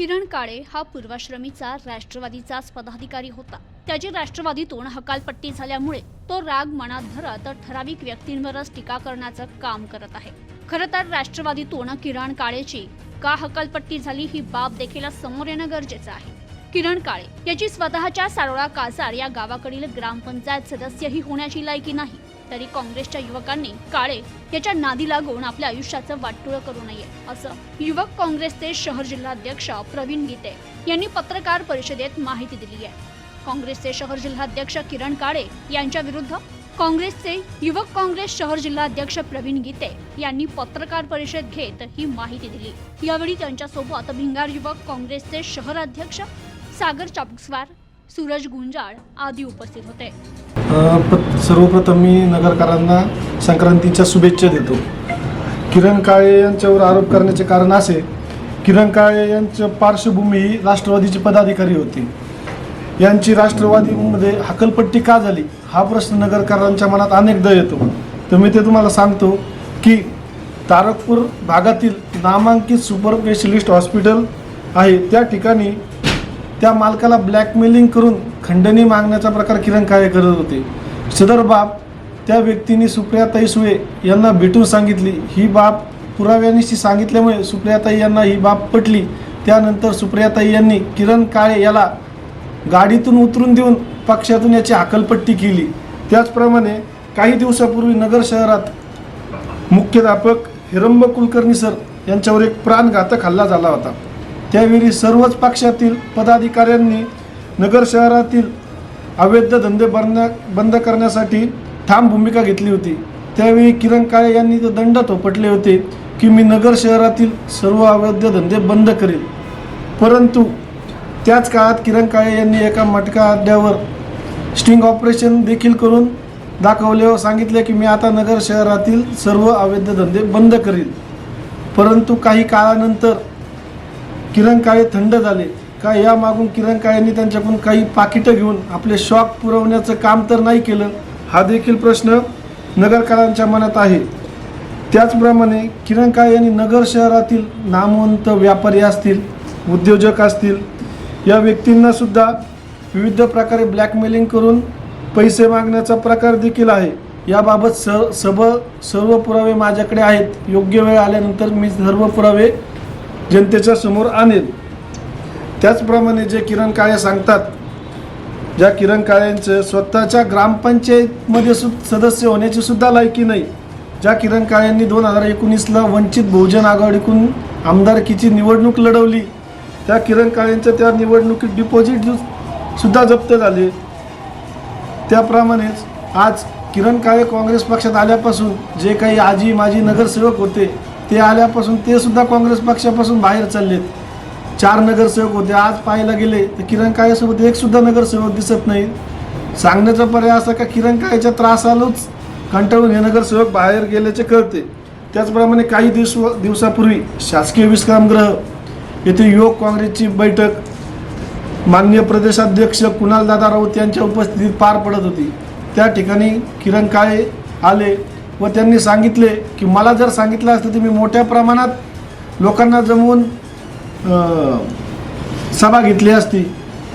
किरण काळे हा पूर्वाश्रमीचा राष्ट्रवादीचाच पदाधिकारी होता. त्याची राष्ट्रवादीतून हकालपट्टी झाल्यामुळे तो राग मनात धरत ठराविक व्यक्तींवरच टीका करण्याचं काम करत आहे. खरं तर राष्ट्रवादीतून किरण काळेची का हकालपट्टी झाली ही बाब देखील समोर येणं गरजेचं आहे. किरण काळे याची स्वतःच्या सारोळा कासार या गावाकडील ग्रामपंचायत सदस्यही होण्याची लायकी नाही. तरी काँग्रेसच्या युवकांनी काळे याच्या नादी लागून आपल्या आयुष्याचं वाटोळं करू नये असं युवक काँग्रेसचे शहर जिल्हाध्यक्ष प्रवीण गीते यांनी पत्रकार परिषदेत माहिती दिली आहे. काँग्रेसचे शहर जिल्हाध्यक्ष किरण काळे यांच्या विरुद्ध काँग्रेसचे युवक काँग्रेस शहर जिल्हाध्यक्ष प्रवीण गीते यांनी पत्रकार परिषद घेत ही माहिती दिली. यावेळी त्यांच्यासोबत भिंगार युवक काँग्रेसचे शहराध्यक्ष सागर चापस्वार सूरज गुंजाळ आदी उपस्थित होते. सर्वप्रथम मी नगरकरांना संक्रांतीच्या शुभेच्छा देतो. किरण काळे यांच्यावर आरोप करण्याचे कारण असे किरण काळे यांचं पार्श्वभूमी ही राष्ट्रवादीचे पदाधिकारी होते. यांची राष्ट्रवादीमध्ये हकलपट्टी का झाली? हा प्रश्न नगरकरांच्या मनात अनेकदा येतो. तर मी ते तुम्हाला सांगतो की तारकपूर भागातील नामांकित सुपर स्पेशलिस्ट हॉस्पिटल आहे. त्या ठिकाणी त्या मालकाला ब्लॅकमेलिंग करून खंडणी मागण्याचा प्रकार किरण काळे करत होते. सदर बाब त्या व्यक्तीने सुप्रियाताई सुळे यांना भेटून सांगितली. ही बाब पुराव्यानिशी सांगितल्यामुळे सुप्रियाताई यांना ही बाब पटली. त्यानंतर सुप्रियाताई यांनी किरण काळे याला गाडीतून उतरून देऊन पक्षातून याची हाकलपट्टी केली. त्याचप्रमाणे काही दिवसापूर्वी नगर शहरात मुख्याध्यापक हिरंब कुलकर्णी सर यांच्यावर एक प्राणघातक हल्ला झाला होता. त्यावेळी सर्वच पक्षातील पदाधिकाऱ्यांनी नगर शहरातील अवैध धंदे बंद बंद करण्यासाठी ठाम भूमिका घेतली होती. त्यावेळी किरण काळे यांनी तर दंड थोपटले होते की मी नगर शहरातील सर्व अवैध धंदे बंद करेल परंतु त्याच काळात किरण काळे यांनी एका मटका अड्ड्यावर स्टिंग ऑपरेशन देखील करून दाखवले व सांगितले की मी आता नगर शहरातील सर्व अवैध धंदे बंद करील परंतु काही काळानंतर किरण काळे थंड झाले. का यामागून किरण काळेंनी त्यांच्याकडून काही पाकिटं घेऊन आपले शॉक पुरवण्याचं काम तर नाही केलं हा देखील प्रश्न नगरकारांच्या मनात आहे. त्याचप्रमाणे किरण काळे यांनी नगर शहरातील नामवंत व्यापारी असतील उद्योजक असतील या व्यक्तींना सुद्धा विविध प्रकारे ब्लॅकमेलिंग करून पैसे मागण्याचा प्रकार देखील आहे. याबाबत स सब सर्व पुरावे माझ्याकडे आहेत. योग्य वेळ आल्यानंतर मी सर्व पुरावे जनतेच्या समोर आणेल त्याचप्रमाणे जे किरण काळे सांगतात ज्या किरण काळेंचं स्वतःच्या ग्रामपंचायतमध्ये सु सदस्य होण्याची सुद्धा लायकी नाही. ज्या किरण काळेंनी दोन हजार एकोणीसला वंचित बहुजन आघाडीकडून आमदारकीची निवडणूक लढवली त्या किरण काळेंचं त्या निवडणुकीत डिपॉझिट सुद्धा जप्त झाले. त्याप्रमाणेच आज किरण काळे काँग्रेस पक्षात आल्यापासून जे काही आजी माजी नगरसेवक होते ते आल्यापासून ते सुद्धा काँग्रेस पक्षापासून बाहेर चाललेत. चार नगरसेवक होते आज पाहायला गेले तर किरण काळेसोबत एक सुद्धा नगरसेवक दिसत नाही. सांगण्याचा पर्याय असा का किरण काळेच्या त्रासालाच कंटाळून हे नगरसेवक बाहेर गेल्याचे कळते. त्याचप्रमाणे काही दिवस दिवसापूर्वी शासकीय विश्रामगृह येथे युवक काँग्रेसची बैठक माननीय प्रदेशाध्यक्ष कुणालदादा राऊत यांच्या उपस्थितीत पार पडत होती. त्या ठिकाणी किरण काळे आले व त्यांनी सांगितले की मला जर सांगितलं असतं तर मी मोठ्या प्रमाणात लोकांना जमवून सभा घेतली असती.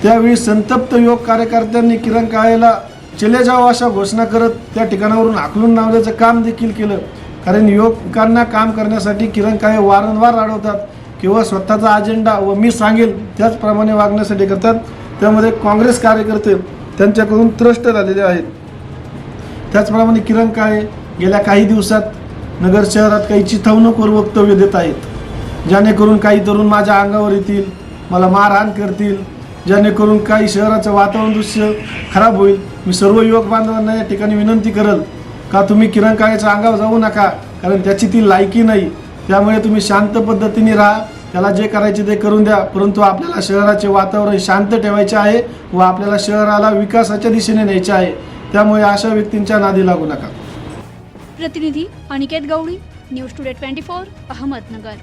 त्यावेळी संतप्त योग कार्यकर्त्यांनी किरण काळेला चले जावं अशा घोषणा करत त्या ठिकाणावरून हाकलून लावण्याचं काम देखील केलं. कारण युवकांना काम करण्यासाठी किरण काळे वारंवार अडवतात किंवा स्वतःचा अजेंडा व मी सांगेल त्याचप्रमाणे वागण्यासाठी करतात. त्यामध्ये काँग्रेस कार्यकर्ते त्यांच्याकडून त्रस्त झालेले आहेत. त्याचप्रमाणे किरण काळे गेल्या काही दिवसात नगर शहरात काही चिथावणूकवर वक्तव्य देत आहेत. जेणेकरून काही तरुण माझ्या अंगावर येतील मला मारहाण करतील जेणेकरून काही शहराचं वातावरण दृश्य खराब होईल. मी सर्व युवक बांधवांना या ठिकाणी विनंती करल का तुम्ही किरण काळेच्या अंगावर जाऊ नका कारण त्याची ती लायकी नाही. त्यामुळे तुम्ही शांत पद्धतीने राहा त्याला जे करायचे ते करून द्या परंतु आपल्याला शहराचे वातावरण शांत ठेवायचे आहे व आपल्याला शहराला विकासाच्या दिशेने न्यायचे आहे. त्यामुळे अशा व्यक्तींच्या नादी लागू नका. प्रतिनिधी Aniket Gawali news today twenty four Ahmednagar.